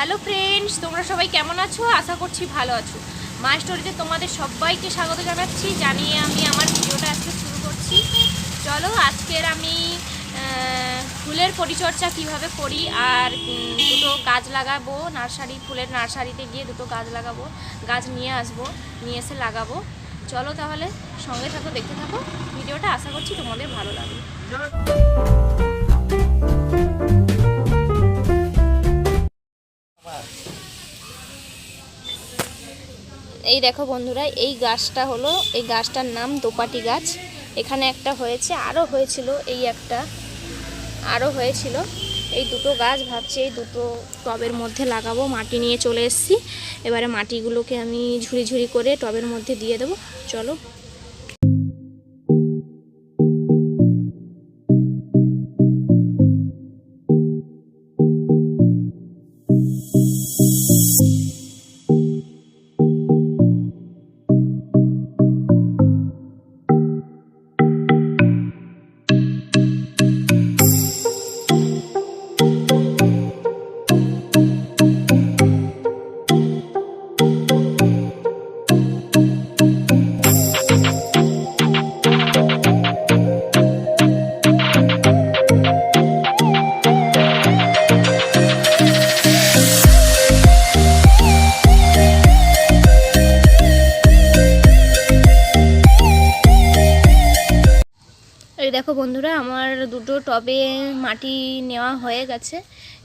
Hello friends, তোমরা সবাই কেমন আছো? আশা করছি ভালো আছো। মা স্টোরিতে তোমাদের সবাইকে স্বাগত জানাচ্ছি। জানিয়ে আমি আমার ভিডিওটা আজকে শুরু করছি। চলো, আজকের আমি ফুলের পরিচর্যা কীভাবে করি আর দুটো গাছ লাগাবো, নার্সারি, ফুলের নার্সারিতে গিয়ে দুটো গাছ লাগাবো, গাছ নিয়ে আসব, নিয়ে এসে লাগাবো। চলো তাহলে সঙ্গে থাকো, দেখতে থাকো। ভিডিওটা আশা করছি তোমাদের ভালো লাগবে। এই দেখো বন্ধুরা, এই গাছটা হলো, এই গাছটার নাম দোপাটি গাছ। এখানে একটা হয়েছে আরও হয়েছিল এই একটা আরও হয়েছিল। এই দুটো গাছ ভাবছি এই দুটো টবের মধ্যে লাগাবো, মাটি নিয়ে চলে এসেছি। এবারে মাটিগুলোকে আমি ঝুড়ি ঝুড়ি করে টবের মধ্যে দিয়ে দেবো। চলো দেখো বন্ধুরা, আমার দুটো টবে মাটি নেওয়া হয়ে গেছে।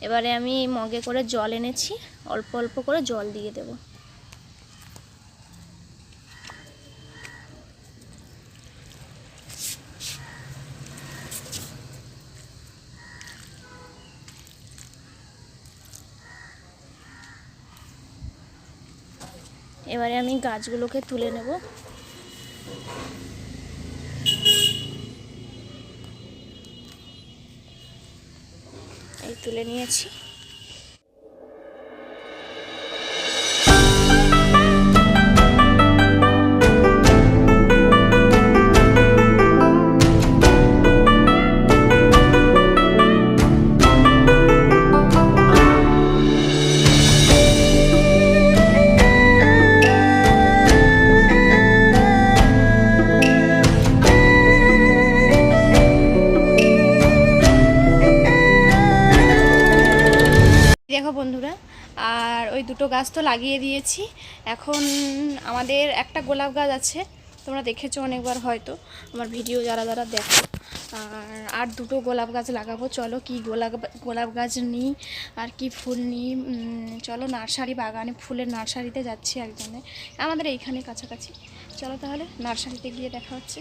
এবারে আমি মগে করে জল এনেছি। অল্প অল্প করে জল দিয়ে দেব। এবারে আমি গাছগুলোকে তুলে নেব। তুলে নিয়েছি। দেখো বন্ধুরা, আর ওই দুটো গাছ তো লাগিয়ে দিয়েছি। এখন আমাদের একটা গোলাপ গাছ আছে, তোমরা দেখেছ অনেকবার হয়তো, আমার ভিডিও যারা যারা দেখো। আর আর দুটো গোলাপ গাছ লাগাবো, চলো কি গোলাপ গোলাপ গাছ নিই, আর কি ফুল নিই। চলো নার্সারি, বাগানে ফুলের নার্সারিতে যাচ্ছি একজনে, আমাদের এইখানে কাছাকাছি। চলো তাহলে নার্সারিতে গিয়ে দেখা হচ্ছে।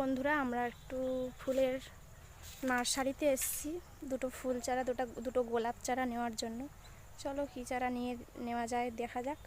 বন্ধুরা, আমরা একটু ফুলের নার্সারিতে এসেছি। দুটো ফুল চারা, দুটো দুটো গোলাপ চারা নেওয়ার জন্য। চলো কী চারা নিয়ে, নেওয়া যায়, দেখা যাক।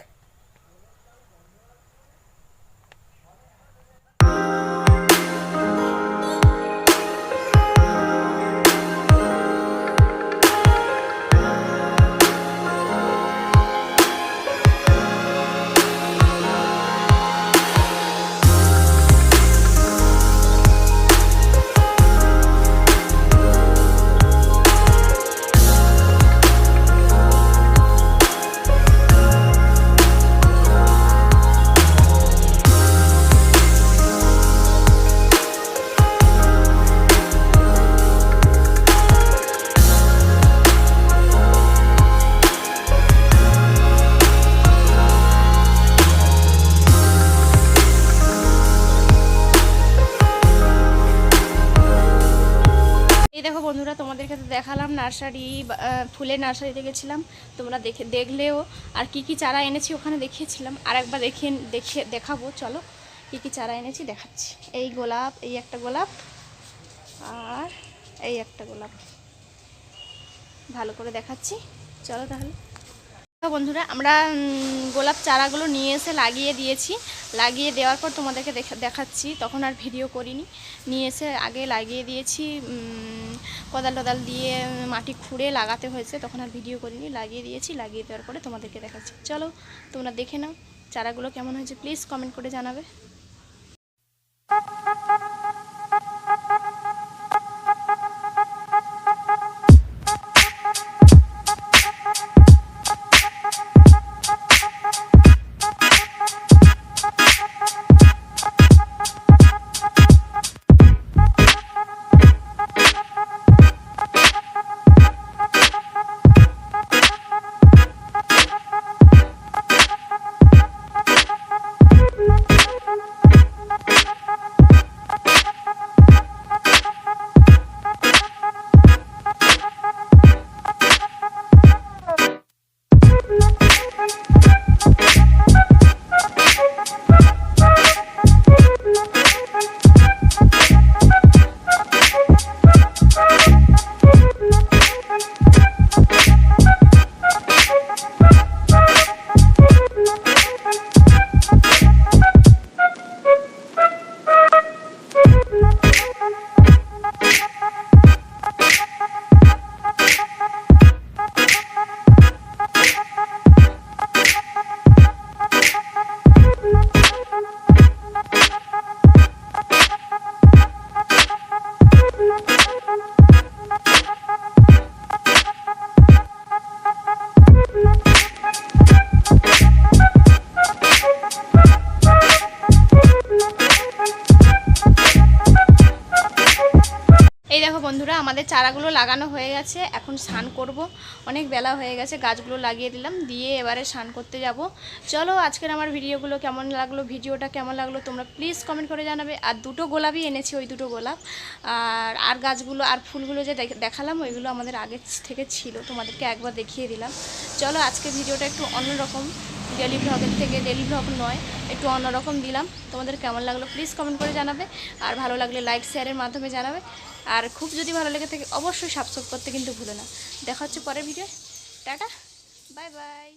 বন্ধুরা তোমাদেরকে তো দেখালাম নার্সারি ফুলের নার্সারিতে গেছিলাম। তোমরা দেখে, দেখলেও আর কি কি চারা এনেছি ওখানে দেখিয়েছিলাম। আর একবার দেখে দেখে, দেখাবো, চলো। কি কি চারা এনেছি, দেখাচ্ছি। এই গোলাপ, এই একটা গোলাপ, আর এই একটা গোলাপ। ভালো করে দেখাচ্ছি। চলো তাহলে। বন্ধুরা, আমরা গোলাপ চারাগুলো নিয়ে এসে লাগিয়ে দিয়েছি। লাগিয়ে দেওয়ার পর তোমাদেরকে দেখা দেখাচ্ছি, তখন আর ভিডিও করিনি। নিয়ে এসে আগে লাগিয়ে দিয়েছি কোদাল টোদাল দিয়ে মাটি খুঁড়ে লাগাতে হয়েছে, তখন আর ভিডিও করিনি। লাগিয়ে দিয়েছি, লাগিয়ে দেওয়ার পরে তোমাদেরকে দেখাচ্ছি। চলো, তোমরা দেখে নাও, চারাগুলো কেমন হয়েছে প্লিজ কমেন্ট করে জানাবে। বন্ধুরা, আমাদের চারাগুলো লাগানো হয়ে গেছে। এখন স্নান করব। অনেক বেলা হয়ে গেছে, গাছগুলো লাগিয়ে দিলাম। দিয়ে এবারে স্নান করতে যাব। চলো, আজকের আমার ভিডিওগুলো কেমন লাগল, ভিডিওটা কেমন লাগল, তোমরা প্লিজ কমেন্ট করে জানাবে। আর দুটো গোলাপই এনেছি, ওই দুটো গোলাপ। আর আর গাছগুলো, আর ফুলগুলো যে দেখ- দেখালাম, ওইগুলো আমাদের আগে থেকে ছিল। তোমাদেরকে একবার দেখিয়ে দিলাম। চলো আজকে ভিডিওটা একটু অন্যরকম। ডেলি ব্লগের থেকে ডেলি ব্লগ নয়, একটু অন্যরকম দিলাম। তোমাদের কেমন লাগল প্লিজ কমেন্ট করে জানাবে। আর ভালো লাগলে লাইক শেয়ারের মাধ্যমে জানাবে। আর খুব যদি ভালো লেগে থাকে, অবশ্যই সাবস্ক্রাইব করতে কিন্তু ভুলো না। দেখা হচ্ছে পরের ভিডিও টাটা বাই বাই